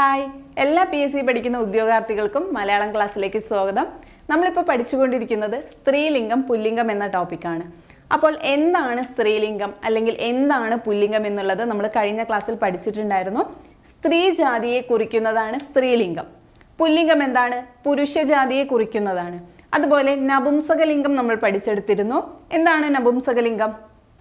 Hi എല്ലാ P S C പഠിക്കുന്ന ഉദ്യോഗാർത്ഥികൾക്കും മലയാളം ക്ലാസ്സിലേക്ക് സ്വാഗതം. നമ്മളിപ്പോൾ പഠിച്ചുകൊണ്ടിരിക്കുന്നത് സ്ത്രീലിംഗം പുല്ലിംഗം എന്ന ടോപ്പിക്കാണ് അപ്പോൾ എന്താണ് സ്ത്രീലിംഗം അല്ലെങ്കിൽ എന്താണ് പുല്ലിംഗം എന്നുള്ളത് നമ്മൾ കഴിഞ്ഞ ക്ലാസ്സിൽ പഠിച്ചിട്ടുണ്ടായിരുന്നു. സ്ത്രീ ജാതിയെ കുറിക്കുന്നതാണ് സ്ത്രീലിംഗം. പുല്ലിംഗം എന്താണ്? പുരുഷജാതിയെ കുറിക്കുന്നതാണ്. അതുപോലെ നപുംസകലിംഗം നമ്മൾ പഠിച്ചെടുത്തിരുന്നു. എന്താണ് നപുംസകലിംഗം?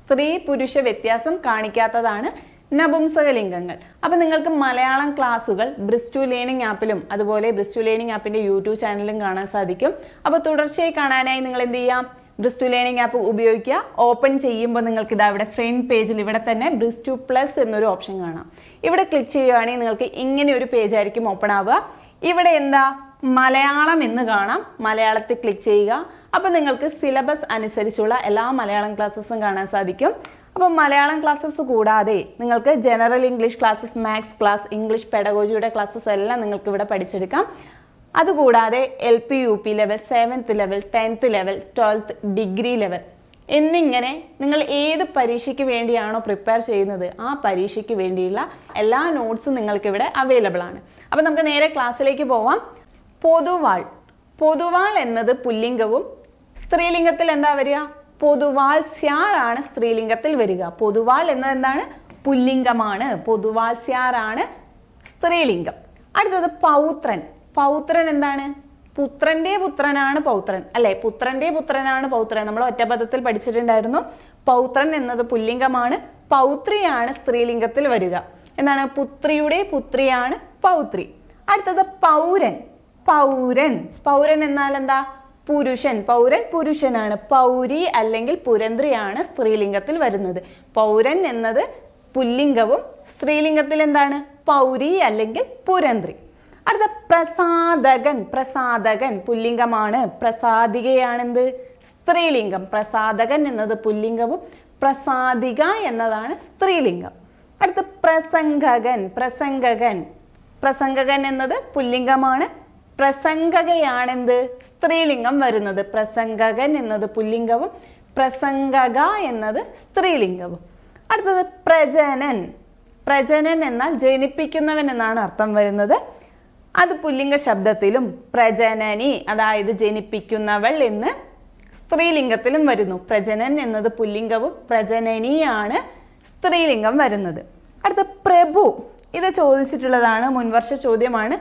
സ്ത്രീ പുരുഷ വ്യത്യാസം കാണിക്കാത്തതാണ് നപുംസകലിംഗങ്ങൾ. അപ്പം നിങ്ങൾക്ക് മലയാളം ക്ലാസ്സുകൾ ബ്രിസ്റ്റു ലേണിംഗ് ആപ്പിലും അതുപോലെ ബ്രിസ്റ്റു ലേണിംഗ് ആപ്പിന്റെ യൂട്യൂബ് ചാനലിലും കാണാൻ സാധിക്കും. അപ്പോൾ തുടർച്ചയായി കാണാനായി നിങ്ങൾ എന്ത് ചെയ്യാം? ബ്രിസ്റ്റു ലേണിംഗ് ആപ്പ് ഉപയോഗിക്കുക. ഓപ്പൺ ചെയ്യുമ്പോൾ നിങ്ങൾക്ക് ഇതാ ഇവിടെ ഫ്രണ്ട് പേജിൽ ഇവിടെ തന്നെ ബ്രിസ്റ്റു പ്ലസ് എന്നൊരു ഓപ്ഷൻ കാണാം. ഇവിടെ ക്ലിക്ക് ചെയ്യുകയാണെങ്കിൽ നിങ്ങൾക്ക് ഇങ്ങനെ ഒരു പേജ് ആയിരിക്കും ഓപ്പൺ ആവുക. ഇവിടെ എന്താ? മലയാളം എന്ന് കാണാം. മലയാളത്തിൽ ക്ലിക്ക് ചെയ്യുക. അപ്പോൾ നിങ്ങൾക്ക് സിലബസ് അനുസരിച്ചുള്ള എല്ലാ മലയാളം ക്ലാസ്സസും കാണാൻ സാധിക്കും. അപ്പോൾ മലയാളം ക്ലാസ്സസ് കൂടാതെ നിങ്ങൾക്ക് general English classes maths class English പെഡഗോജിയുടെ classes എല്ലാം നിങ്ങൾക്ക് ഇവിടെ പഠിച്ചെടുക്കാം. അതുകൂടാതെ L P U P level seventh level tenth level twelfth degree level എന്നിങ്ങനെ നിങ്ങൾ ഏത് പരീക്ഷയ്ക്ക് വേണ്ടിയാണോ പ്രിപ്പയർ ചെയ്യുന്നത് ആ പരീക്ഷയ്ക്ക് വേണ്ടിയുള്ള എല്ലാ നോട്ട്സും നിങ്ങൾക്കിവിടെ അവൈലബിൾ ആണ്. അപ്പോൾ നമുക്ക് നേരെ ക്ലാസ്സിലേക്ക് പോവാം. പൊതുവാൾ. പൊതുവാൾ എന്നത് പുല്ലിംഗവും സ്ത്രീലിംഗത്തിൽ എന്താ വരിക? പൊതുവാൾ സ്യാറാണ് സ്ത്രീലിംഗത്തിൽ വരിക. പൊതുവാൾ എന്നത് എന്താണ് പുല്ലിംഗമാണ്. പൊതുവാൾ സ്യാറാണ് സ്ത്രീലിംഗം. അടുത്തത് പൗത്രൻ. പൗത്രൻ എന്താണ്? പുത്രന്റെ പുത്രനാണ് പൗത്രൻ. അല്ലെ? പുത്രന്റെ പുത്രനാണ് പൗത്രൻ. നമ്മൾ ഒറ്റപദത്തിൽ പഠിച്ചിട്ടുണ്ടായിരുന്നു. പൗത്രൻ എന്നത് പുല്ലിംഗമാണ്. പൗത്രിയാണ് സ്ത്രീലിംഗത്തിൽ വരിക. എന്താണ്? പുത്രിയുടെ പുത്രിയാണ് പൗത്രി. അടുത്തത് പൗരൻ. പൗരൻ. പൗരൻ എന്നാൽ എന്താ? പുരുഷൻ പൗരൻ പുരുഷനാണ്. പൗരി അല്ലെങ്കിൽ പുരന്ത്രിയാണ് സ്ത്രീലിംഗത്തിൽ വരുന്നത്. പൗരൻ എന്നത് പുല്ലിംഗവും സ്ത്രീലിംഗത്തിൽ എന്താണ്? പൗരി അല്ലെങ്കിൽ പുരന്ത്രി. അടുത്ത പ്രസാദകൻ പ്രസാദകൻ പുല്ലിംഗമാണ്. പ്രസാദികയാണെന്ത്? സ്ത്രീലിംഗം. പ്രസാദകൻ എന്നത് പുല്ലിംഗവും പ്രസാദിക എന്നതാണ് സ്ത്രീലിംഗം. അടുത്ത പ്രസംഗകൻ പ്രസംഗകൻ. പ്രസംഗകൻ എന്നത് പുല്ലിംഗമാണ്. പ്രസംഗകയാണെന്ത്? സ്ത്രീലിംഗം വരുന്നത്. പ്രസംഗകൻ എന്നത് പുല്ലിംഗവും പ്രസംഗക എന്നത് സ്ത്രീലിംഗവും. അടുത്തത് പ്രജനൻ. പ്രജനൻ എന്നാൽ ജനിപ്പിക്കുന്നവൻ എന്നാണ് അർത്ഥം വരുന്നത്. അത് പുല്ലിംഗ ശബ്ദത്തിലും പ്രജനനി അതായത് ജനിപ്പിക്കുന്നവൾ എന്ന് സ്ത്രീലിംഗത്തിലും വരുന്നു. പ്രജനൻ എന്നത് പുല്ലിംഗവും പ്രജനനിയാണ് സ്ത്രീലിംഗം വരുന്നത്. അടുത്ത പ്രഭു. ഇത് ചോദിച്ചിട്ടുള്ളതാണ് മുൻവർഷ ചോദ്യമാണ്.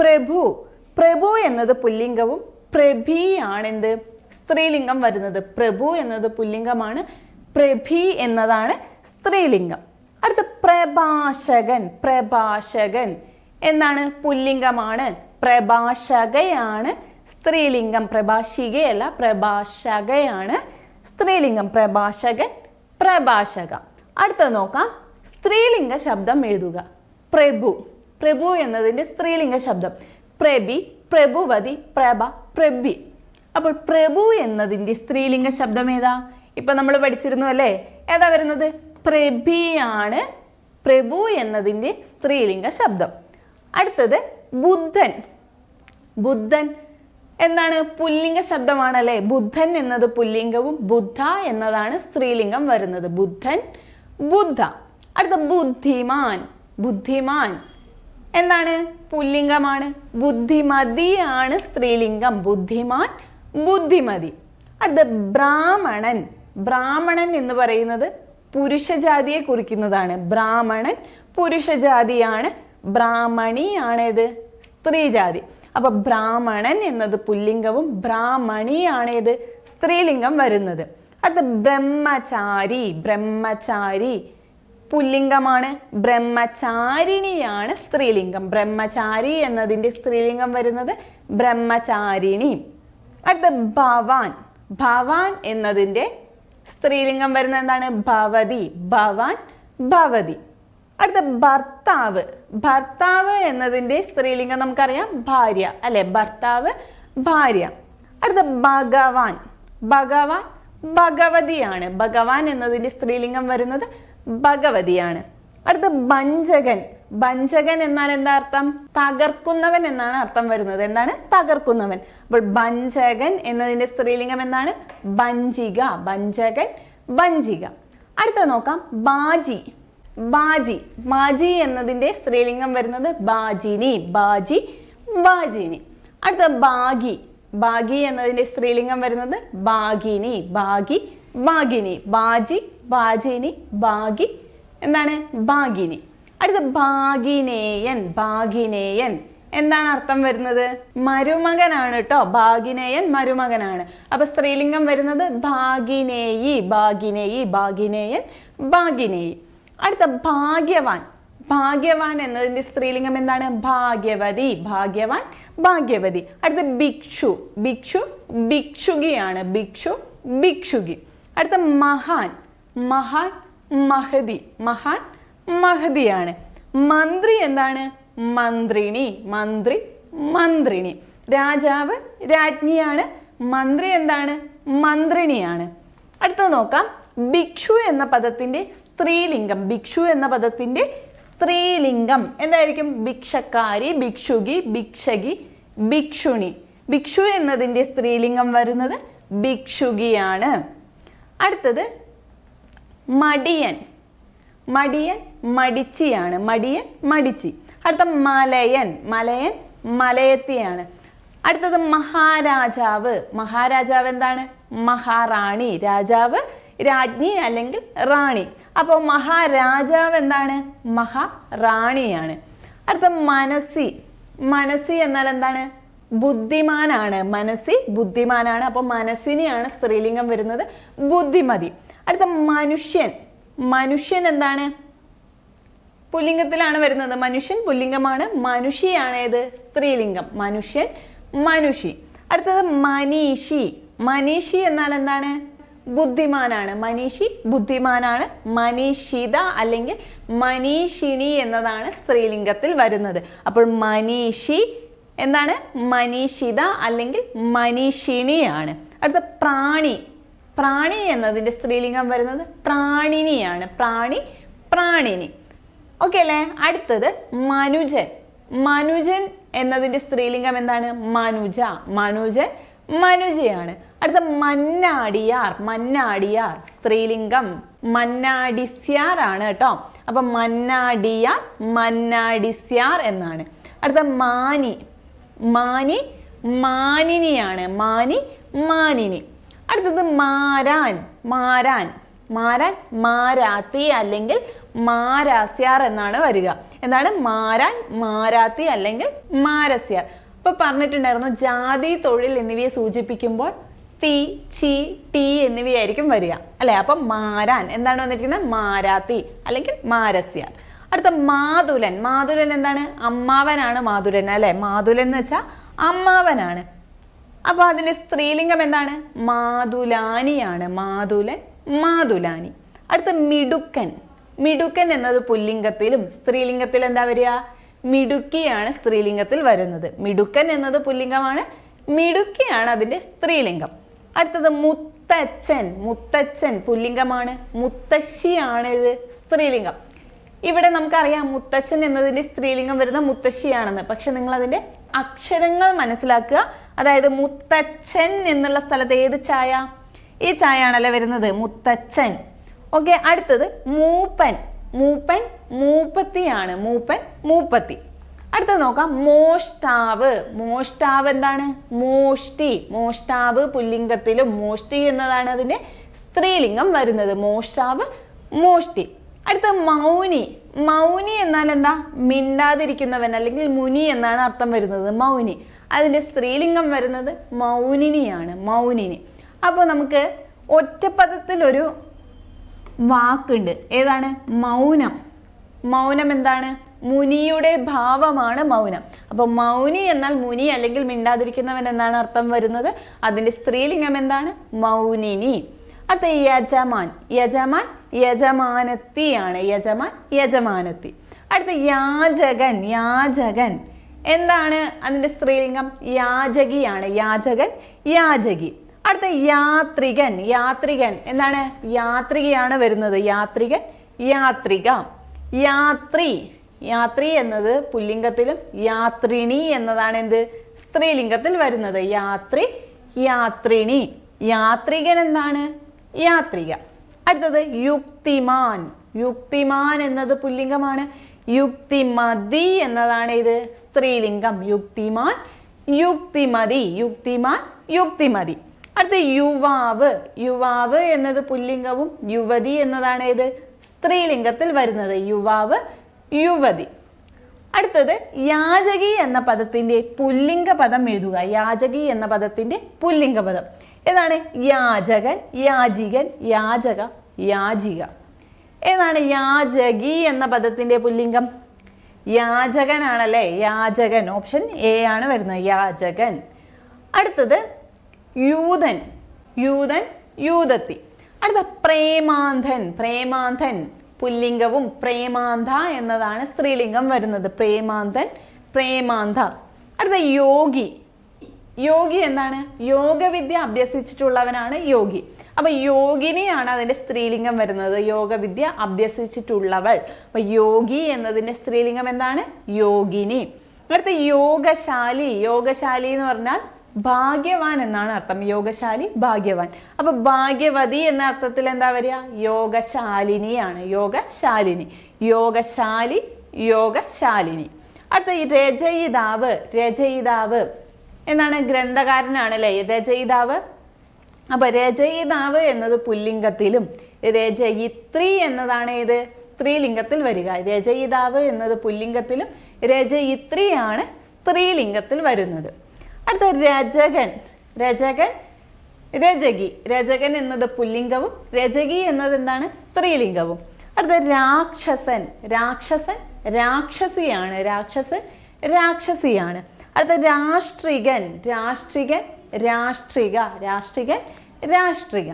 പ്രഭു. പ്രഭു എന്നത് പുല്ലിംഗവും പ്രഭിയാണെന്ത് സ്ത്രീലിംഗം വരുന്നത് പ്രഭു എന്നത് പുല്ലിംഗമാണ്. പ്രഭി എന്നതാണ് സ്ത്രീലിംഗം. അടുത്ത പ്രഭാഷകൻ പ്രഭാഷകൻ എന്താണ്? പുല്ലിംഗമാണ്. പ്രഭാഷകയാണ് സ്ത്രീലിംഗം. പ്രഭാഷികയല്ല പ്രഭാഷകയാണ് സ്ത്രീലിംഗം. പ്രഭാഷകൻ പ്രഭാഷക. അടുത്തത് നോക്കാം. സ്ത്രീലിംഗ ശബ്ദം എഴുതുക. പ്രഭു. പ്രഭു എന്നതിന്റെ സ്ത്രീലിംഗ ശബ്ദം. പ്രഭി പ്രഭുവതി പ്രഭ പ്രഭി. അപ്പോൾ പ്രഭു എന്നതിന്റെ സ്ത്രീലിംഗ ശബ്ദം ഏതാ? ഇപ്പം നമ്മൾ പഠിച്ചിരുന്നു അല്ലേ? ഏതാ വരുന്നത്? പ്രഭിയാണ് പ്രഭു എന്നതിന്റെ സ്ത്രീലിംഗ ശബ്ദം. അടുത്തത് ബുദ്ധൻ. ബുദ്ധൻ എന്താണ്? പുല്ലിംഗ ശബ്ദമാണല്ലേ? ബുദ്ധൻ എന്നത് പുല്ലിംഗവും ബുദ്ധ എന്നതാണ് സ്ത്രീലിംഗം വരുന്നത്. ബുദ്ധൻ ബുദ്ധ. അടുത്ത ബുദ്ധിമാൻ. ബുദ്ധിമാൻ. എന്താണ്? പുല്ലിംഗമാണ്. ബുദ്ധിമതിയാണ് സ്ത്രീലിംഗം. ബുദ്ധിമാൻ ബുദ്ധിമതി. അടുത്ത ബ്രാഹ്മണൻ. ബ്രാഹ്മണൻ എന്ന് പറയുന്നത് പുരുഷജാതിയെ കുറിക്കുന്നതാണ്. ബ്രാഹ്മണൻ പുരുഷജാതിയാണ്. ബ്രാഹ്മണിയാണേത്? സ്ത്രീജാതി. അപ്പൊ ബ്രാഹ്മണൻ എന്നത് പുല്ലിംഗവും ബ്രാഹ്മണിയാണേത് സ്ത്രീലിംഗം വരുന്നത്. അടുത്ത ബ്രഹ്മചാരി. ബ്രഹ്മചാരി. പുല്ലിംഗമാണ്. ബ്രഹ്മചാരിണിയാണ് സ്ത്രീലിംഗം. ബ്രഹ്മചാരി എന്നതിന്റെ സ്ത്രീലിംഗം വരുന്നത് ബ്രഹ്മചാരിണി അടുത്ത ഭവാൻ. ഭവാൻ എന്നതിന്റെ സ്ത്രീലിംഗം വരുന്നത് എന്താണ്? ഭവതി. ഭവാൻ ഭവതി. അടുത്ത ഭർത്താവ്. ഭർത്താവ് എന്നതിന്റെ സ്ത്രീലിംഗം നമുക്കറിയാം. ഭാര്യ. അല്ലെ? ഭർത്താവ് ഭാര്യ. അടുത്ത ഭഗവാൻ. ഭഗവാൻ ഭഗവതിയാണ്. ഭഗവാൻ എന്നതിന്റെ സ്ത്രീലിംഗം വരുന്നത് ഭഗവതിയാണ്. അടുത്ത ഭഞ്ചകൻ ഭഞ്ചകൻ എന്നാൽ എന്താ അർത്ഥം? തകർക്കുന്നവൻ എന്നാണ് അർത്ഥം വരുന്നത്. എന്താണ്? തകർക്കുന്നവൻ. അപ്പോൾ ഭഞ്ചകൻ എന്നതിന്റെ സ്ത്രീലിംഗം എന്താണ്? ഭഞ്ചിക ഭഞ്ചകൻ ഭഞ്ചിക അടുത്ത നോക്കാം. ബാജി. ബാജി. ബാജി എന്നതിന്റെ സ്ത്രീലിംഗം വരുന്നത് ബാജിനി. ബാജി ബാജിനി. അടുത്ത ബാഗി. ബാഗി എന്നതിന്റെ സ്ത്രീലിംഗം വരുന്നത് ബാഗിനി. ബാഗി ബാഗിനി. ബാജി ബാജിനി ഭാഗി. എന്താണ്? ഭാഗിനി. അടുത്ത ഭാഗിനേയൻ ഭാഗിനേയൻ. എന്താണ് അർത്ഥം വരുന്നത്? മരുമകനാണ് കേട്ടോ ഭാഗിനേയൻ മരുമകനാണ്. അപ്പൊ സ്ത്രീലിംഗം വരുന്നത് ഭാഗിനേയി ഭാഗിനേയി ഭാഗിനേയൻ ഭാഗിനേയി. അടുത്ത ഭാഗ്യവാൻ. ഭാഗ്യവാൻ എന്നതിന്റെ സ്ത്രീലിംഗം എന്താണ്? ഭാഗ്യവതി ഭാഗ്യവാൻ ഭാഗ്യവതി. അടുത്ത ഭിക്ഷു. ഭിക്ഷു ഭിക്ഷുകിയാണ്. ഭിക്ഷു ഭിക്ഷുകി. അടുത്ത മഹാൻ. മഹാൻ മഹതി. മഹാൻ മഹതിയാണ്. മന്ത്രി എന്താണ്? മന്ത്രിണി. മന്ത്രി മന്ത്രിണി. രാജാവ് രാജ്ഞിയാണ്. മന്ത്രി എന്താണ്? മന്ത്രിണിയാണ്. അടുത്തത് നോക്കാം. ഭിക്ഷു എന്ന പദത്തിന്റെ സ്ത്രീലിംഗം. ഭിക്ഷു എന്ന പദത്തിന്റെ സ്ത്രീലിംഗം. എന്തായിരിക്കും? ഭിക്ഷക്കാരി ഭിക്ഷുകി ഭിക്ഷകി ഭിക്ഷുണി. ഭിക്ഷു എന്നതിന്റെ സ്ത്രീലിംഗം വരുന്നത് ഭിക്ഷുകിയാണ്. അടുത്തത് മടിയൻ. മടിയൻ മടിച്ചിയാണ്. മടിയൻ മടിച്ചി. അടുത്ത മലയൻ. മലയൻ മലയത്തിയാണ്. അടുത്തത് മഹാരാജാവ്. മഹാരാജാവ് എന്താണ്? മഹാറാണി. രാജാവ് രാജ്ഞി അല്ലെങ്കിൽ റാണി. അപ്പോൾ മഹാരാജാവ് എന്താണ്? മഹാറാണിയാണ്. അടുത്ത മനസ്സി. മനസ്സി എന്നാൽ എന്താണ്? ബുദ്ധിമാനാണ്. മനസ്സി ബുദ്ധിമാനാണ്. അപ്പോൾ മനസ്സിനെയാണ് സ്ത്രീലിംഗം വരുന്നത്. ബുദ്ധിമതി. അടുത്ത മനുഷ്യൻ. മനുഷ്യൻ എന്താണ്? പുല്ലിംഗത്തിലാണ് വരുന്നത്. മനുഷ്യൻ പുല്ലിംഗമാണ്. മനുഷിയാണ് ഏത് സ്ത്രീലിംഗം. മനുഷ്യൻ മനുഷി. അടുത്തത് മനീഷി. മനീഷി എന്നാൽ എന്താണ്? ബുദ്ധിമാനാണ്. മനീഷി ബുദ്ധിമാനാണ്. മനീഷിത അല്ലെങ്കിൽ മനീഷിണി എന്നതാണ് സ്ത്രീലിംഗത്തിൽ വരുന്നത്. അപ്പോൾ മനീഷി എന്താണ്? മനീഷിത അല്ലെങ്കിൽ മനീഷിണിയാണ്. അടുത്ത പ്രാണി. പ്രാണി എന്നതിന്റെ സ്ത്രീലിംഗം വരുന്നത് പ്രാണിനിയാണ്. പ്രാണി പ്രാണിനി. ഓക്കെ അല്ലേ? അടുത്തത് മനുജൻ. മനുജൻ എന്നതിന്റെ സ്ത്രീലിംഗം എന്താണ്? മനുജ. മനുജൻ മനുജയാണ്. അടുത്ത മന്നാടിയാർ. മന്നാടിയാർ സ്ത്രീലിംഗം. മന്നാടിസ്യാർ ആണ് കേട്ടോ. അപ്പൊ മന്നാടിയാർ മന്നാടിസ്യാർ എന്നാണ്. അടുത്ത മാനി. മാനി മാനിനിയാണ്. മാനി മാനിനി. അടുത്തത് മാരാൻ മാരാൻ. മാരാൻ മാരാത്തി അല്ലെങ്കിൽ മാരാസ്യാർ എന്നാണ് വരിക. എന്താണ്? മാരാൻ മാരാത്തി അല്ലെങ്കിൽ മാരസ്യാർ. ഇപ്പൊ പറഞ്ഞിട്ടുണ്ടായിരുന്നു ജാതി തൊഴിൽ എന്നിവയെ സൂചിപ്പിക്കുമ്പോൾ തീ ചി ടി എന്നിവയായിരിക്കും വരിക. അല്ലെ? അപ്പം മാരാൻ. എന്താണ് വന്നിരിക്കുന്നത്? മാരാത്തി അല്ലെങ്കിൽ മാരസ്യാർ. അടുത്ത മാതുലൻ. മാതുലൻ എന്താണ്? അമ്മാവനാണ് മാതുലൻ അല്ലെ? മാതുലൻ എന്ന് വെച്ചാൽ അമ്മാവനാണ്. അപ്പോൾ അതിന്റെ സ്ത്രീലിംഗം എന്താണ്? മാതുലാനിയാണ്. മാതുലൻ മാതുലാനി. അടുത്ത മിടുക്കൻ. മിടുക്കൻ എന്നത് പുല്ലിംഗത്തിലും സ്ത്രീലിംഗത്തിൽ എന്താ വരിക? മിടുക്കിയാണ് സ്ത്രീലിംഗത്തിൽ വരുന്നത്. മിടുക്കൻ എന്നത് പുല്ലിംഗമാണ് മിടുക്കിയാണ് അതിന്റെ സ്ത്രീലിംഗം. അടുത്തത് മുത്തച്ഛൻ. മുത്തച്ഛൻ പുല്ലിംഗമാണ് മുത്തശ്ശിയാണ് ഇത് സ്ത്രീലിംഗം. ഇവിടെ നമുക്കറിയാം മുത്തച്ഛൻ എന്നതിന്റെ സ്ത്രീലിംഗം വരുന്ന മുത്തശ്ശിയാണെന്ന്. പക്ഷെ നിങ്ങൾ അതിന്റെ അക്ഷരങ്ങൾ മനസ്സിലാക്കുക. അതായത് മുത്തച്ഛൻ എന്നുള്ള സ്ഥലത്ത് ഏത് ചായ? ഈ ചായ ആണല്ലോ വരുന്നത് മുത്തച്ഛൻ. ഓക്കെ അടുത്തത് മൂപ്പൻ. മൂപ്പൻ മൂപ്പത്തിയാണ്. മൂപ്പൻ മൂപ്പത്തി. അടുത്തത് നോക്കാം. മോഷ്ടാവ്. മോഷ്ടാവ് എന്താണ്? മോഷ്ടി. മോഷ്ടാവ് പുല്ലിംഗത്തിലും മോഷ്ടി എന്നതാണ് അതിന്റെ സ്ത്രീലിംഗം വരുന്നത്. മോഷ്ടാവ് മോഷ്ടി. അടുത്ത മൗനി. മൗനി എന്നാൽ എന്താ? മിണ്ടാതിരിക്കുന്നവൻ അല്ലെങ്കിൽ മുനി എന്നാണ് അർത്ഥം വരുന്നത്. മൗനി. അതിന്റെ സ്ത്രീലിംഗം വരുന്നത് മൗനിനിയാണ്. മൗനിനി. അപ്പോൾ നമുക്ക് ഒറ്റപ്പദത്തിലൊരു വാക്കുണ്ട്. ഏതാണ്? മൗനം. മൗനം എന്താണ്? മുനിയുടെ ഭാവമാണ് മൗനം. അപ്പോൾ മൗനി എന്നാൽ മുനി അല്ലെങ്കിൽ മിണ്ടാതിരിക്കുന്നവൻ എന്നാണ് അർത്ഥം വരുന്നത്. അതിന്റെ സ്ത്രീലിംഗം എന്താണ്? മൗനിനി. അടുത്ത യജമാൻ. യജമാൻ യജമാനത്തിയാണ് യജമാൻ യജമാനത്തി. അടുത്ത യാചകൻ യാചകൻ. എന്താണ് അതിന്റെ സ്ത്രീലിംഗം? യാചകിയാണ്. യാചകൻ യാചകി. അടുത്ത യാത്രികൻ യാത്രികൻ. എന്താണ്? യാത്രികയാണ് വരുന്നത്. യാത്രികൻ യാത്രിക. യാത്രി യാത്രി എന്നത് പുല്ലിംഗത്തിലും യാത്രിണി എന്നതാണ് എന്ത്? സ്ത്രീലിംഗത്തിൽ വരുന്നത്. യാത്രി യാത്രിണി. യാത്രികൻ എന്താണ്? യാത്രിക. അടുത്തത് യുക്തിമാൻ. യുക്തിമാൻ എന്നത് പുല്ലിംഗമാണ്. യുക്തിമതി എന്നതാണ് ഇത്. സ്ത്രീലിംഗം. യുക്തിമാൻ യുക്തിമതി. യുക്തിമാൻ യുക്തിമതി. അടുത്ത യുവാവ്. യുവാവ് എന്നത് പുല്ലിംഗവും യുവതി എന്നതാണ് ഇത്. സ്ത്രീലിംഗത്തിൽ വരുന്നത്. യുവാവ് യുവതി. അടുത്തത് യാചകി എന്ന പദത്തിന്റെ പുല്ലിംഗ പദം എഴുതുക. യാചകി എന്ന പദത്തിന്റെ പുല്ലിംഗ പദം. ഏതാണ്? യാചകൻ യാചികൻ യാചക യാചിക. ഏതാണ് യാചകി എന്ന പദത്തിന്റെ പുല്ലിംഗം? യാചകനാണല്ലേ? യാചകൻ. ഓപ്ഷൻ എ ആണ് വരുന്നത്. യാചകൻ. അടുത്തത് യൂതൻ. യൂതൻ യൂതത്തി. അടുത്ത പ്രേമാന്ധൻ. പ്രേമാന്ധൻ. പുല്ലിംഗവും പ്രേമാന്ത എന്നതാണ് സ്ത്രീലിംഗം വരുന്നത്. പ്രേമാന്തൻ പ്രേമാന്ത. അടുത്ത യോഗി. യോഗി എന്താണ്? യോഗവിദ്യ അഭ്യസിച്ചിട്ടുള്ളവനാണ് യോഗി. അപ്പൊ യോഗിനിയാണ് അതിന്റെ സ്ത്രീലിംഗം വരുന്നത്. യോഗവിദ്യ അഭ്യസിച്ചിട്ടുള്ളവൾ. അപ്പൊ യോഗി എന്നതിന്റെ സ്ത്രീലിംഗം എന്താണ്? യോഗിനി. അടുത്ത യോഗശാലി. യോഗശാലി എന്ന് പറഞ്ഞാൽ ഭാഗ്യവാൻ എന്നാണ് അർത്ഥം. യോഗശാലി ഭാഗ്യവാൻ. അപ്പൊ ഭാഗ്യവതി എന്ന അർത്ഥത്തിൽ എന്താ വരിക? യോഗശാലിനിയാണ്. യോഗശാലിനി. യോഗശാലി യോഗശാലിനി. അടുത്ത ഈ രചയിതാവ് രചയിതാവ് എന്നാണ് ഗ്രന്ഥകാരനാണ് അല്ലേ രചയിതാവ്. അപ്പൊ രചയിതാവ് എന്നത് പുല്ലിംഗത്തിലും രചയിത്രി എന്നതാണ് ഇത് സ്ത്രീലിംഗത്തിൽ വരിക. രചയിതാവ് എന്നത് പുല്ലിംഗത്തിലും രചയിത്രിയാണ് സ്ത്രീലിംഗത്തിൽ വരുന്നത്. അടുത്ത രജകൻ രജകൻ രജകി. രജകൻ എന്നത് പുല്ലിംഗവും രജകി എന്നത് എന്താണ്? സ്ത്രീലിംഗവും. അടുത്ത രാക്ഷസൻ രാക്ഷസൻ രാക്ഷസിയാണ്. രാക്ഷസൻ രാക്ഷസിയാണ്. അടുത്ത രാഷ്ട്രികൻ രാഷ്ട്രികൻ രാഷ്ട്രിക രാഷ്ട്രികൻ രാഷ്ട്രിക.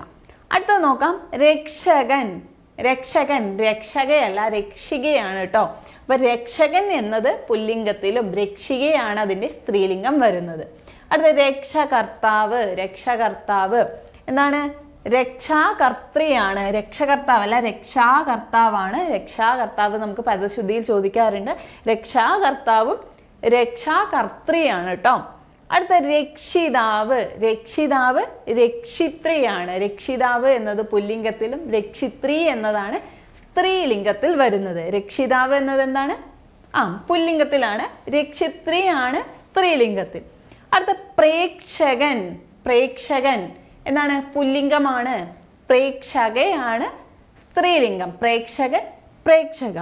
അടുത്ത നോക്കാം. രക്ഷകൻ രക്ഷകൻ രക്ഷകയല്ല രക്ഷികയാണ് കേട്ടോ അപ്പൊ രക്ഷകൻ എന്നത് പുല്ലിംഗത്തിലും രക്ഷികയാണ് അതിന്റെ സ്ത്രീലിംഗം വരുന്നത്. അടുത്ത രക്ഷകർത്താവ് രക്ഷകർത്താവ്. എന്താണ്? രക്ഷാകർത്തിയാണ് രക്ഷകർത്താവ് അല്ല രക്ഷാകർത്താവാണ്. രക്ഷാകർത്താവ് നമുക്ക് പദശുദ്ധിയിൽ ചോദിക്കാറുണ്ട്. രക്ഷാകർത്താവും രക്ഷാകർത്തിയാണ് കേട്ടോ. അടുത്ത രക്ഷിതാവ്. രക്ഷിതാവ് രക്ഷിത്രിയാണ്. രക്ഷിതാവ് എന്നത് പുല്ലിംഗത്തിലും രക്ഷിത്രി എന്നതാണ് സ്ത്രീലിംഗത്തിൽ വരുന്നത്. രക്ഷിതാവ് എന്നത് എന്താണ്? ആ പുല്ലിംഗത്തിലാണ്. രക്ഷിത്രിയാണ് സ്ത്രീലിംഗത്തിൽ. അടുത്ത പ്രേക്ഷകൻ പ്രേക്ഷകൻ എന്നാണ് പുല്ലിംഗമാണ്. പ്രേക്ഷകയാണ് സ്ത്രീലിംഗം. പ്രേക്ഷകൻ പ്രേക്ഷക.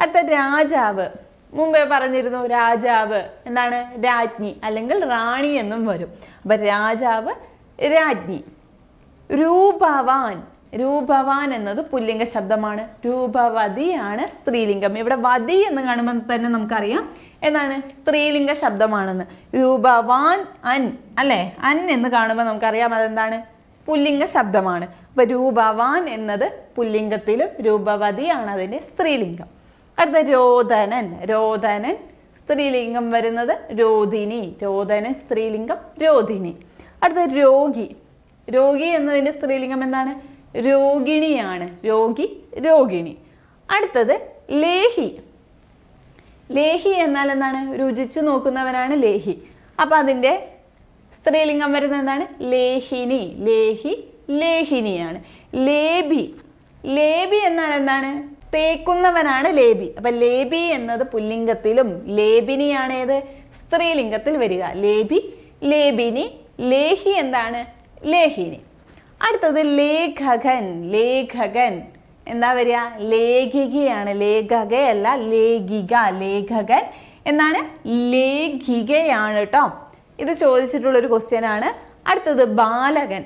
അടുത്ത രാജാവ്. മുമ്പേ പറഞ്ഞിരുന്നു രാജാവ് എന്താണ് രാജ്ഞി അല്ലെങ്കിൽ റാണി എന്നും വരും. അപ്പൊ രാജാവ് രാജ്ഞി. രൂപവാൻ. രൂപവാൻ എന്നത് പുല്ലിംഗ ശബ്ദമാണ്. രൂപവതിയാണ് സ്ത്രീലിംഗം. ഇവിടെ വതി എന്ന് കാണുമ്പോൾ തന്നെ നമുക്കറിയാം. എന്താണ്? സ്ത്രീലിംഗ ശബ്ദമാണെന്ന്. രൂപവാൻ അൻ അല്ലേ? അൻ എന്ന് കാണുമ്പോൾ നമുക്കറിയാം അതെന്താണ്? പുല്ലിംഗ ശബ്ദമാണ്. അപ്പൊ രൂപവാൻ എന്നത് പുല്ലിംഗത്തിലും രൂപവതിയാണ് അതിന്റെ സ്ത്രീലിംഗം. അടുത്ത രോദനൻ രോദനൻ സ്ത്രീലിംഗം വരുന്നത് രോദിനി രോദനൻ സ്ത്രീലിംഗം രോദിനി അടുത്ത രോഗി. രോഗി എന്നതിന്റെ സ്ത്രീലിംഗം എന്താണ്? രോഗിണിയാണ്. രോഗി രോഗിണി. അടുത്തത് ലേഹി. ലേഹി എന്നാൽ എന്താണ്? രുചിച്ചു നോക്കുന്നവനാണ് ലേഹി. അപ്പൊ അതിന്റെ സ്ത്രീലിംഗം വരുന്നത് എന്താണ്? ലേഹിനി. ലേഹി ലേഹിനിയാണ്. ലേബി. ലേബി എന്നാൽ എന്താണ്? തേക്കുന്നവനാണ് ലേബി. അപ്പൊ ലേബി എന്നത് പുല്ലിംഗത്തിലും ലേബിനിയാണ് ഏത്? സ്ത്രീലിംഗത്തിൽ വരിക. ലേബി ലേബിനി ലേഹി എന്താണ്? ലേഹിനി. അടുത്തത് ലേഖകൻ. ലേഖകൻ. എന്താ വരിക? ലേഖികയാണ്. ലേഖകയല്ല ലേഖിക ലേഖകൻ എന്നാണ് ലേഖികയാണ് കേട്ടോ ഇത് ചോദിച്ചിട്ടുള്ള ഒരു ക്വസ്റ്റ്യൻ ആണ്. അടുത്തത് ബാലകൻ.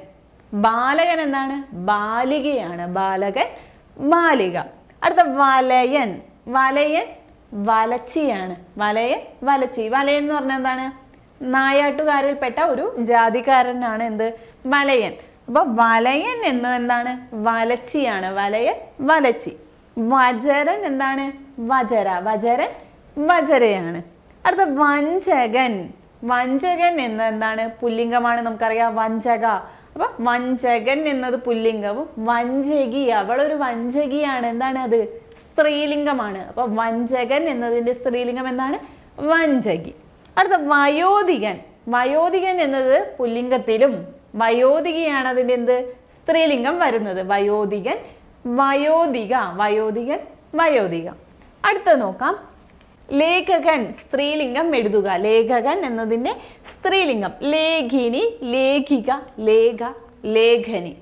ബാലകൻ എന്താണ്? ബാലികയാണ്. ബാലകൻ ബാലിക. അടുത്ത വലയൻ. വലയൻ വലച്ചിയാണ്. വലയൻ വലച്ചി. വലയൻ എന്ന് പറഞ്ഞാൽ എന്താണ്? നായാട്ടുകാരിൽപ്പെട്ട ഒരു ജാതിക്കാരനാണ് എന്ത്? വലയൻ. അപ്പൊ വലയൻ എന്നത് എന്താണ്? വലച്ചിയാണ്. വലയൻ വലച്ചി. വജരൻ എന്താണ്? വജര വജരൻ വജരയാണ് അടുത്ത വഞ്ചകൻ. വഞ്ചകൻ എന്ന് എന്താണ്? പുല്ലിംഗമാണ് നമുക്കറിയാം. വഞ്ചക. അപ്പൊ വഞ്ചകൻ എന്നത് പുല്ലിംഗവും വഞ്ചകി. അവളൊരു വഞ്ചകിയാണ്. എന്താണ് അത്? സ്ത്രീലിംഗമാണ്. അപ്പൊ വഞ്ചകൻ എന്നതിന്റെ സ്ത്രീലിംഗം എന്താണ്? വഞ്ചകി. അടുത്ത വയോധികൻ. വയോധികൻ എന്നത് പുല്ലിംഗത്തിലും വയോധികയാണ് അതിന്റെ എന്ത്? സ്ത്രീലിംഗം വരുന്നത്. വയോധികൻ വയോധിക വയോധികൻ വയോധിക. അടുത്ത നോക്കാം. ലേഖകൻ സ്ത്രീലിംഗം എഴുതുക. ലേഖകൻ എന്നതിന്റെ സ്ത്രീലിംഗം. ലേഖിനി ലേഖിക ലേഖ ലേഖനി.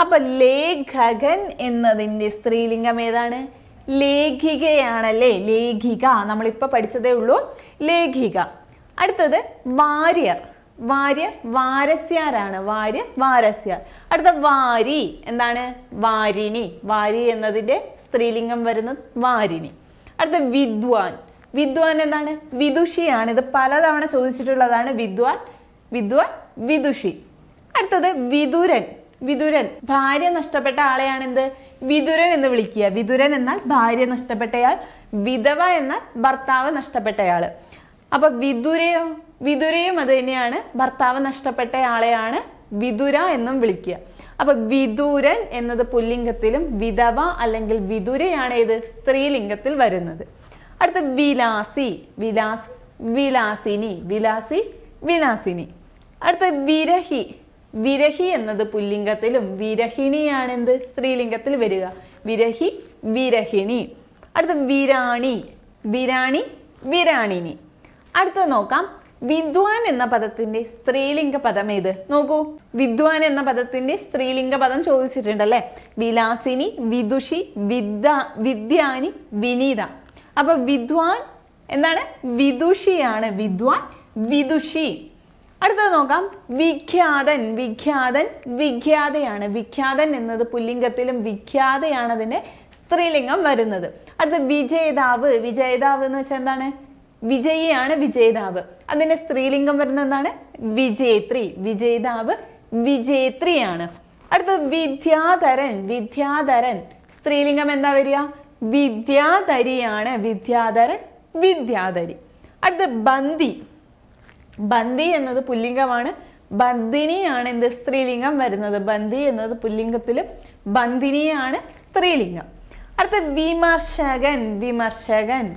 അപ്പൊ ലേഖകൻ എന്നതിന്റെ സ്ത്രീലിംഗം ഏതാണ്? ലേഖികയാണല്ലേ? ലേഖിക. നമ്മളിപ്പോ പഠിച്ചതേ ഉള്ളൂ. ലേഖിക. അടുത്തത് വാര്യർ. വാര്യർ വാരസ്യാരാണ്. വാര്യർ വാരസ്യാർ. അടുത്ത വാരി എന്താണ്? വാരിണി. വാരി എന്നതിന്റെ സ്ത്രീലിംഗം വരുന്നത് വാരിണി. അടുത്ത വിദ്വാൻ. വിദ്വാൻ എന്താണ്? വിദുഷിയാണ്. ഇത് പലതവണ ചോദിച്ചിട്ടുള്ളതാണ് വിദ്വാൻ വിദ്വാൻ വിദുഷി. അടുത്തത് വിദുരൻ. വിദുരൻ. ഭാര്യ നഷ്ടപ്പെട്ട ആളെയാണ് വിദുരൻ എന്ന് വിളിക്കുക. വിദുരൻ എന്നാൽ ഭാര്യ നഷ്ടപ്പെട്ടയാൾ വിധവ എന്നാൽ ഭർത്താവ് നഷ്ടപ്പെട്ടയാൾ അപ്പൊ വിതുരയോ വിതുരയും അത് തന്നെയാണ്. ഭർത്താവ് നഷ്ടപ്പെട്ട ആളെയാണ് വിതുര എന്നും വിളിക്കുക. അപ്പൊ വിദൂരൻ എന്നത് പുല്ലിംഗത്തിലും വിധവ അല്ലെങ്കിൽ വിതുരയാണ് ഏത്? സ്ത്രീലിംഗത്തിൽ വരുന്നത്. അടുത്ത വിലാസി വിലാസ് വിലാസിനി വിലാസി വിലാസിനി. അടുത്ത വിരഹി വിരഹി എന്നത് പുല്ലിംഗത്തിലും വിരഹിണിയാണ് എന്ത്? സ്ത്രീലിംഗത്തിൽ വരിക. വിരഹി വിരഹിണി. അടുത്ത വിരാണി വിരാണി വിരാണിനി. അടുത്ത നോക്കാം. വിദ്വാൻ എന്ന പദത്തിന്റെ സ്ത്രീലിംഗ പദം ഏത്? നോക്കൂ. വിദ്വാൻ എന്ന പദത്തിന്റെ സ്ത്രീലിംഗ പദം ചോദിച്ചിട്ടുണ്ടല്ലേ? വിലാസിനി വിദുഷി വിദ്യ വിദ്യാനി വിനീത. അപ്പൊ വിദ്വാൻ എന്താണ്? വിദുഷിയാണ് വിദ്വാൻ വിദുഷി. അടുത്തത് നോക്കാം. വിഖ്യാതൻ വിഖ്യാതൻ വിഖ്യാതയാണ്. വിഖ്യാതൻ എന്നത് പുല്ലിംഗത്തിലും വിഖ്യാതയാണ് അതിന്റെ സ്ത്രീലിംഗം വരുന്നത്. അടുത്ത വിജേതാവ് വിജേതാവ് എന്ന് വെച്ചാൽ എന്താണ്? വിജയിയാണ് വിജേതാവ് അതിന്റെ സ്ത്രീലിംഗം വരുന്ന എന്താണ്? വിജേത്രി വിജേതാവ് വിജേത്രിയാണ്. അടുത്തത് വിദ്യാധരൻ വിദ്യാധരൻ. സ്ത്രീലിംഗം എന്താ വരിക? വിദ്യാധരിയാണ്. വിദ്യാധരൻ വിദ്യാധരി. അടുത്ത ബന്ദി ബന്ദി എന്നത് പുല്ലിംഗമാണ്. ബന്ദിനിയാണ് എന്ത്? സ്ത്രീലിംഗം വരുന്നത്. ബന്ദി എന്നത് പുല്ലിംഗത്തിലും ബന്ദിനിയാണ് സ്ത്രീലിംഗം. അടുത്ത വിമർശകൻ വിമർശകൻ.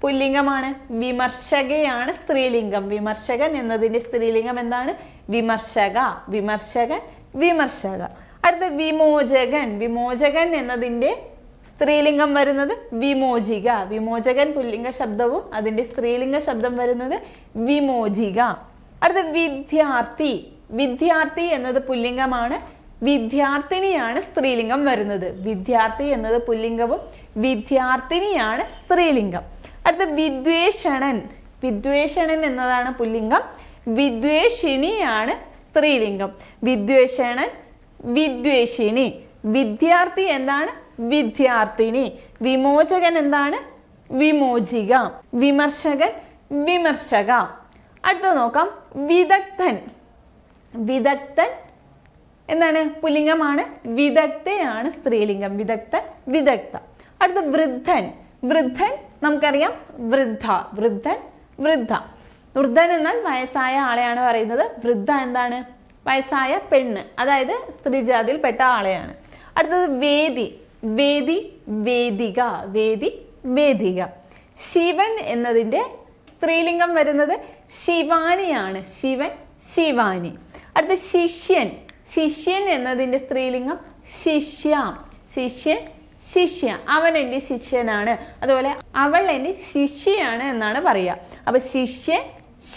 പുല്ലിംഗമാണ്. വിമർശകയാണ് സ്ത്രീലിംഗം. വിമർശകൻ എന്നതിന്റെ സ്ത്രീലിംഗം എന്താണ്? വിമർശക. വിമർശകൻ വിമർശക. അടുത്ത വിമോചകൻ. വിമോചകൻ എന്നതിന്റെ സ്ത്രീലിംഗം വരുന്നത് വിമോചിക. വിമോചകൻ പുല്ലിംഗ ശബ്ദവും അതിന്റെ സ്ത്രീലിംഗ ശബ്ദം വരുന്നത് വിമോചിക. അടുത്ത വിദ്യാർത്ഥി. വിദ്യാർത്ഥി എന്നത് പുല്ലിംഗമാണ്. വിദ്യാർത്ഥിനിയാണ് സ്ത്രീലിംഗം വരുന്നത്. വിദ്യാർത്ഥി എന്നത് പുല്ലിംഗവും വിദ്യാർത്ഥിനിയാണ് സ്ത്രീലിംഗം. അടുത്ത വിദ്വേഷണൻ. വിദ്വേഷണൻ എന്നതാണ് പുല്ലിംഗം. വിദ്വേഷിണിയാണ് സ്ത്രീലിംഗം. വിദ്വേഷണൻ വിദ്വേഷിണി. വിദ്യാർത്ഥി എന്താണ്? വിദ്യാർത്ഥിനി. വിമോചകൻ എന്താണ്? വിമോചിക. വിമർശകൻ വിമർശക. അടുത്ത നോക്കാം. വിദഗ്ധൻ. വിദഗ്ധൻ എന്താണ്? പുല്ലിംഗമാണ്. വിദഗ്ധയാണ് സ്ത്രീലിംഗം. വിദഗ്ധൻ വിദഗ്ധ. അടുത്ത വൃദ്ധൻ. വൃദ്ധൻ നമുക്കറിയാം വൃദ്ധ വൃദ്ധൻ വൃദ്ധ. വൃദ്ധൻ എന്നാൽ വയസ്സായ ആളെയാണ് പറയുന്നത്. വൃദ്ധ എന്താണ്? വയസ്സായ പെണ്ണ് അതായത് സ്ത്രീജാതിയിൽപ്പെട്ട ആളെയാണ്. അടുത്തത് വേദി വേദി വേദിക വേദി വേദിക. ശിവൻ എന്നതിന്റെ സ്ത്രീലിംഗം വരുന്നത് ശിവാനിയാണ്. ശിവൻ ശിവാനി. അടുത്ത ശിഷ്യൻ ശിഷ്യൻ എന്നതിന്റെ സ്ത്രീലിംഗം ശിഷ്യ ശിഷ്യൻ ശിഷ്യ. അവൻ എന്റെ ശിഷ്യനാണ്. അതുപോലെ അവൾ എന്റെ ശിഷ്യയാണ് എന്നാണ് പറയുക. അപ്പൊ ശിഷ്യൻ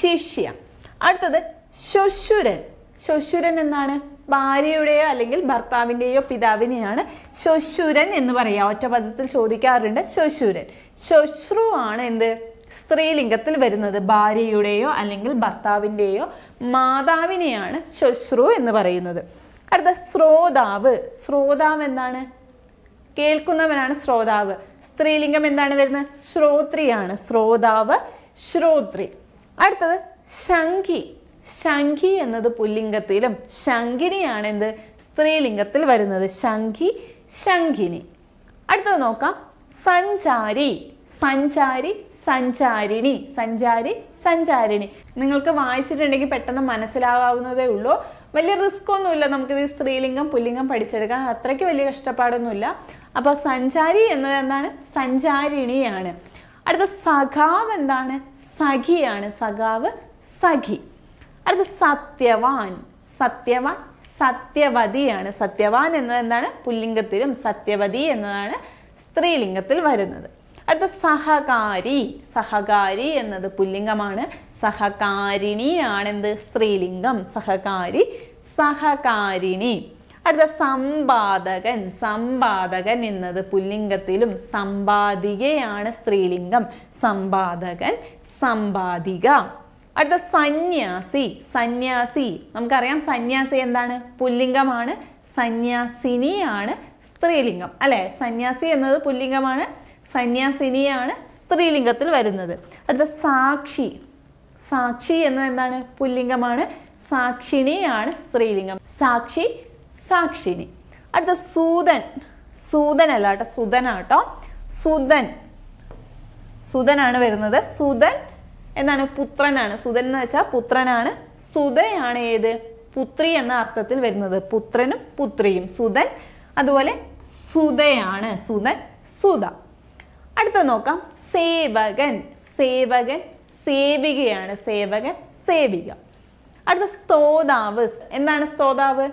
ശിഷ്യ. അടുത്തത് ശ്വശുരൻ ശ്വശുരൻ എന്നാണ് ഭാര്യയുടെയോ അല്ലെങ്കിൽ ഭർത്താവിന്റെയോ പിതാവിനെയാണ് ശ്വശുരൻ എന്ന് പറയുക. ഒറ്റ പദത്തിൽ ചോദിക്കാറുണ്ട് ശ്വശുരൻ ശ്വശ്രു ആണ് എന്ത്? സ്ത്രീലിംഗത്തിൽ വരുന്നത്. ഭാര്യയുടെയോ അല്ലെങ്കിൽ ഭർത്താവിന്റെയോ മാതാവിനെയാണ് ശ്വശ്രു എന്ന് പറയുന്നത്. അടുത്ത ശ്രോതാവ്. ശ്രോതാവ് എന്താണ്? കേൾക്കുന്നവനാണ് ശ്രോതാവ്. സ്ത്രീലിംഗം എന്താണ് വരുന്നത്? ശ്രോത്രിയാണ്. ശ്രോതാവ് ശ്രോത്രി. അടുത്തത് ശംഖി. ശംഖി എന്നത് പുല്ലിംഗത്തിലും ശങ്കിനിയാണ് എന്ത്? സ്ത്രീലിംഗത്തിൽ വരുന്നത്. ശംഖി ശങ്കിനി അടുത്തത് നോക്കാം. സഞ്ചാരി. സഞ്ചാരി സഞ്ചാരിണി. സഞ്ചാരി സഞ്ചാരിണി. നിങ്ങൾക്ക് വായിച്ചിട്ടുണ്ടെങ്കിൽ പെട്ടെന്ന് മനസ്സിലാവുന്നതേ ഉള്ളൂ. വലിയ റിസ്ക് ഒന്നുമില്ല നമുക്കിത് സ്ത്രീലിംഗം പുല്ലിംഗം പഠിച്ചെടുക്കാൻ അത്രയ്ക്ക് വലിയ കഷ്ടപ്പാടൊന്നുമില്ല. അപ്പോൾ സഞ്ചാരി എന്നത് എന്താണ്? സഞ്ചാരിണിയാണ്. അടുത്ത സഖാവ് എന്താണ്? സഖിയാണ്. സഖാവ് സഖി. അടുത്ത സത്യവാൻ. സത്യവാൻ സത്യവതിയാണ്. സത്യവാൻ എന്നത് എന്താണ്? പുല്ലിംഗത്തിലും സത്യവതി എന്നതാണ് സ്ത്രീലിംഗത്തിൽ വരുന്നത്. അടുത്ത സഹകാരി. സഹകാരി എന്നത് പുല്ലിംഗമാണ്. സഹകാരിണി സഹകാരിണിയാണെന്ത് സ്ത്രീലിംഗം. സഹകാരി സഹകാരിണി. അടുത്ത സമ്പാദകൻ സമ്പാദകൻ എന്നത് പുല്ലിംഗത്തിലും സമ്പാദികയാണ് സ്ത്രീലിംഗം. സമ്പാദകൻ സമ്പാദിക അടുത്ത സന്യാസി. സന്യാസി. നമുക്കറിയാം സന്യാസി എന്താണ്? പുല്ലിംഗമാണ്. സന്യാസിനിയാണ് സ്ത്രീലിംഗം. അല്ലെ? സന്യാസി എന്നത് പുല്ലിംഗമാണ്. സന്യാസിനിയാണ് സ്ത്രീലിംഗത്തിൽ വരുന്നത്. അടുത്ത സാക്ഷി. സാക്ഷി എന്നത് എന്താണ്? പുല്ലിംഗമാണ്. സാക്ഷിണിയാണ് സ്ത്രീലിംഗം. സാക്ഷി സാക്ഷിണി. അടുത്ത സൂതൻ. അല്ല കേട്ടോ സുതനാട്ടോ. സുതൻ. സുതനാണ് വരുന്നത്. സുതൻ എന്നാണ് പുത്രനാണ്. സുതൻ എന്ന് വെച്ചാൽ പുത്രനാണ്. സുതയാണ് ഏത്? പുത്രി എന്ന അർത്ഥത്തിൽ വരുന്നത്. പുത്രനും പുത്രിയും. സുതൻ അതുപോലെ സുതയാണ്. സുതൻ സുത. അടുത്ത നോക്കാം. സേവകൻ സേവകൻ സേവികയാണ് സേവകൻ സേവിക. അടുത്ത സ്തോതാവ് എന്താണ് സ്തോതാവ്?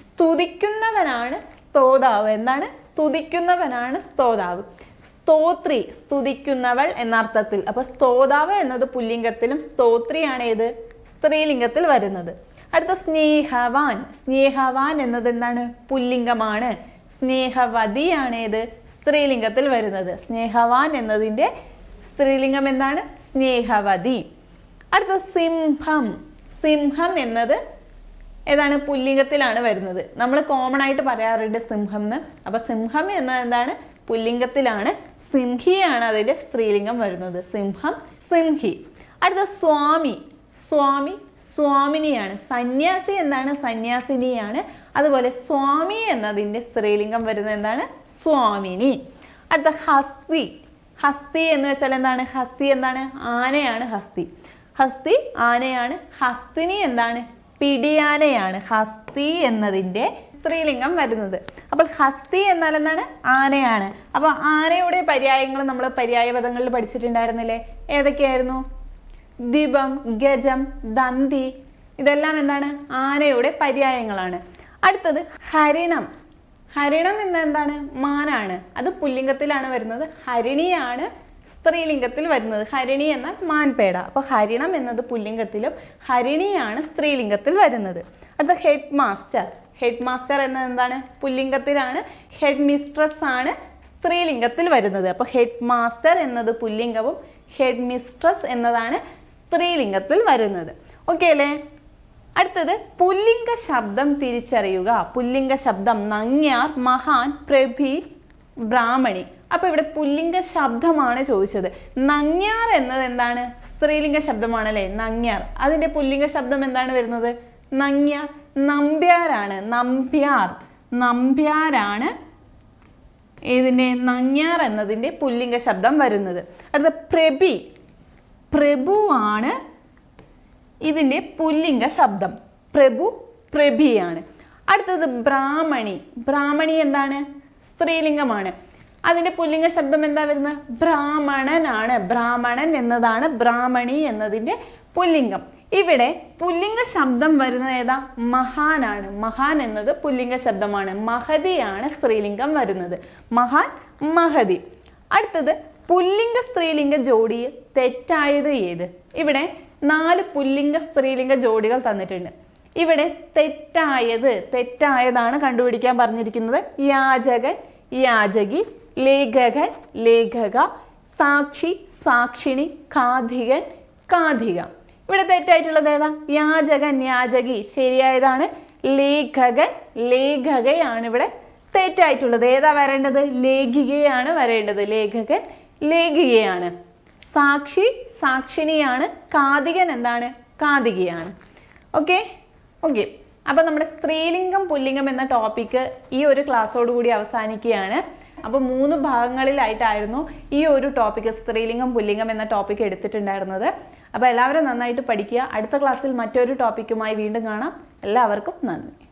സ്തുതിക്കുന്നവനാണ് സ്തോതാവ്. എന്താണ്? സ്തുതിക്കുന്നവനാണ് സ്തോതാവ്. സ്തോത്രി സ്തുതിക്കുന്നവൾ എന്ന അർത്ഥത്തിൽ അപ്പൊ സ്തോതാവ് എന്നത് പുല്ലിംഗത്തിലും സ്തോത്രിയാണ് ഏത്? സ്ത്രീലിംഗത്തിൽ വരുന്നത്. അടുത്ത സ്നേഹവാൻ. സ്നേഹവാൻ എന്നത് എന്താണ്? പുല്ലിംഗമാണ്. സ്നേഹവതിയാണ് ഏത്? സ്ത്രീലിംഗത്തിൽ വരുന്നത്. സ്നേഹവാൻ എന്നതിന്റെ സ്ത്രീലിംഗം എന്താണ്? സ്നേഹവതി. അടുത്ത സിംഹം. സിംഹം എന്നത് ഏതാണ്? പുല്ലിംഗത്തിലാണ് വരുന്നത്. നമ്മൾ കോമൺ ആയിട്ട് പറയാറുണ്ട് സിംഹം എന്ന്. അപ്പൊ സിംഹം എന്നത് എന്താണ്? പുല്ലിംഗത്തിലാണ്. സിംഹിയാണ് അതിന്റെ സ്ത്രീലിംഗം വരുന്നത്. സിംഹം സിംഹി. അടുത്ത സ്വാമി. സ്വാമി സ്വാമിനിയാണ്. സന്യാസി എന്താണ്? സന്യാസിനിയാണ്. അതുപോലെ സ്വാമി എന്നതിന്റെ സ്ത്രീലിംഗം വരുന്നത് എന്താണ്? സ്വാമിനി. അടുത്ത ഹസ്തി. ഹസ്തി എന്ന് വെച്ചാൽ എന്താണ്? ഹസ്തി എന്താണ്? ആനയാണ് ഹസ്തി. ഹസ്തി ആനയാണ്. ഹസ്തിനി എന്താണ്? പിടിയാനയാണ്. ഹസ്തി എന്നതിന്റെ സ്ത്രീലിംഗം വരുന്നത്. അപ്പോൾ ഹസ്തി എന്നാൽ എന്താണ്? ആനയാണ്. അപ്പോൾ ആനയുടെ പര്യായങ്ങൾ നമ്മൾ പര്യായ പദങ്ങളിൽ പഠിച്ചിട്ടുണ്ടായിരുന്നില്ലേ? ഏതൊക്കെയായിരുന്നു? ദിപം ഗജം ദന്തി. ഇതെല്ലാം എന്താണ്? ആനയുടെ പര്യായങ്ങളാണ്. അടുത്തത് ഹരിണം. ഹരിണം എന്ന എന്താണ്? മാനാണ്. അത് പുല്ലിംഗത്തിലാണ് വരുന്നത്. ഹരിണിയാണ് സ്ത്രീലിംഗത്തിൽ വരുന്നത്. ഹരിണി എന്നാൽ മാൻപേട. അപ്പോൾ ഹരിണം എന്നത് പുല്ലിംഗത്തിലും ഹരിണിയാണ് സ്ത്രീലിംഗത്തിൽ വരുന്നത്. അടുത്ത ഹെഡ് മാസ്റ്റർ ഹെഡ് മാസ്റ്റർ എന്നത് എന്താണ്? പുല്ലിംഗത്തിലാണ്. ഹെഡ് മിസ്ട്രസ് ആണ് സ്ത്രീലിംഗത്തിൽ വരുന്നത്. അപ്പോൾ ഹെഡ് മാസ്റ്റർ എന്നത് പുല്ലിംഗവും ഹെഡ് മിസ്ട്രസ് എന്നതാണ് സ്ത്രീലിംഗത്തിൽ വരുന്നത്. ഓക്കെ അല്ലേ? അടുത്തത് പുല്ലിംഗ ശബ്ദം തിരിച്ചറിയുക. പുല്ലിംഗ ശബ്ദം നങ്ങ്യാർ മഹാൻ പ്രഭി ബ്രാഹ്മണി. അപ്പൊ ഇവിടെ പുല്ലിംഗ ശബ്ദമാണ് ചോദിച്ചത്. നങ്ങ്യാർ എന്നത് എന്താണ്? സ്ത്രീലിംഗ ശബ്ദമാണ് അല്ലെ നങ്ങ്യാർ അതിന്റെ പുല്ലിംഗ ശബ്ദം എന്താണ് വരുന്നത്? നങ്ങ്യാർ നമ്പ്യാരാണ്. നമ്പ്യാർ. നമ്പ്യാരാണ് ഇതിന്റെ നങ്ങ്യാർ എന്നതിന്റെ പുല്ലിംഗ ശബ്ദം വരുന്നത്. അടുത്ത പ്രഭി. പ്രഭുവാണ് ഇതിന്റെ പുല്ലിംഗ ശബ്ദം. പ്രഭു പ്രഭിയാണ്. അടുത്തത് ബ്രാഹ്മണി. ബ്രാഹ്മണി എന്താണ്? സ്ത്രീലിംഗമാണ്. അതിന്റെ പുല്ലിംഗ ശബ്ദം എന്താ വരുന്നത്? ബ്രാഹ്മണനാണ്. ബ്രാഹ്മണൻ എന്നതാണ് ബ്രാഹ്മണി എന്നതിന്റെ പുല്ലിംഗം. ഇവിടെ പുല്ലിംഗ ശബ്ദം വരുന്നത് ഏതാ? മഹാനാണ്. മഹാൻ എന്നത് പുല്ലിംഗ ശബ്ദമാണ്. മഹതിയാണ് സ്ത്രീലിംഗം വരുന്നത്. മഹാൻ മഹതി. അടുത്തത് പുല്ലിംഗ സ്ത്രീലിംഗ ജോഡി തെറ്റായത് ഏത്? ഇവിടെ നാല് പുല്ലിംഗ സ്ത്രീലിംഗ ജോഡികൾ തന്നിട്ടുണ്ട്. ഇവിടെ തെറ്റായത് തെറ്റായതാണ് കണ്ടുപിടിക്കാൻ പറഞ്ഞിരിക്കുന്നത്. യാചകൻ യാചകി ലേഖകൻ ലേഖക സാക്ഷി സാക്ഷിണി കാധികൻ കാധിക. ഇവിടെ തെറ്റായിട്ടുള്ളത് ഏതാ? യാചകൻ യാചകി. ശരിയായതാണ് ലേഖകൻ ലേഖകയാണ് ഇവിടെ തെറ്റായിട്ടുള്ളത്. ഏതാ വരേണ്ടത്? ലേഖികയാണ് വരേണ്ടത്. ലേഖകൻ ലേഖികയാണ്. സാക്ഷി സാക്ഷിണിയാണ് കാതികൻ എന്താണ്? കാതികയാണ്. ഓക്കെ ഓക്കെ അപ്പോൾ നമ്മുടെ സ്ത്രീലിംഗം പുല്ലിംഗം എന്ന ടോപ്പിക്ക് ഈ ഒരു ക്ലാസ്സോട് കൂടി അവസാനിക്കുകയാണ്. അപ്പോൾ മൂന്ന് ഭാഗങ്ങളിലായിട്ടായിരുന്നു ഈ ഒരു ടോപ്പിക്ക് സ്ത്രീലിംഗം പുല്ലിംഗം എന്ന ടോപ്പിക്ക് എടുത്തിട്ടുണ്ടായിരുന്നത്. അപ്പോൾ എല്ലാവരും നന്നായിട്ട് പഠിക്കുക. അടുത്ത ക്ലാസ്സിൽ മറ്റൊരു ടോപ്പിക്കുമായി വീണ്ടും കാണാം. എല്ലാവർക്കും നന്ദി.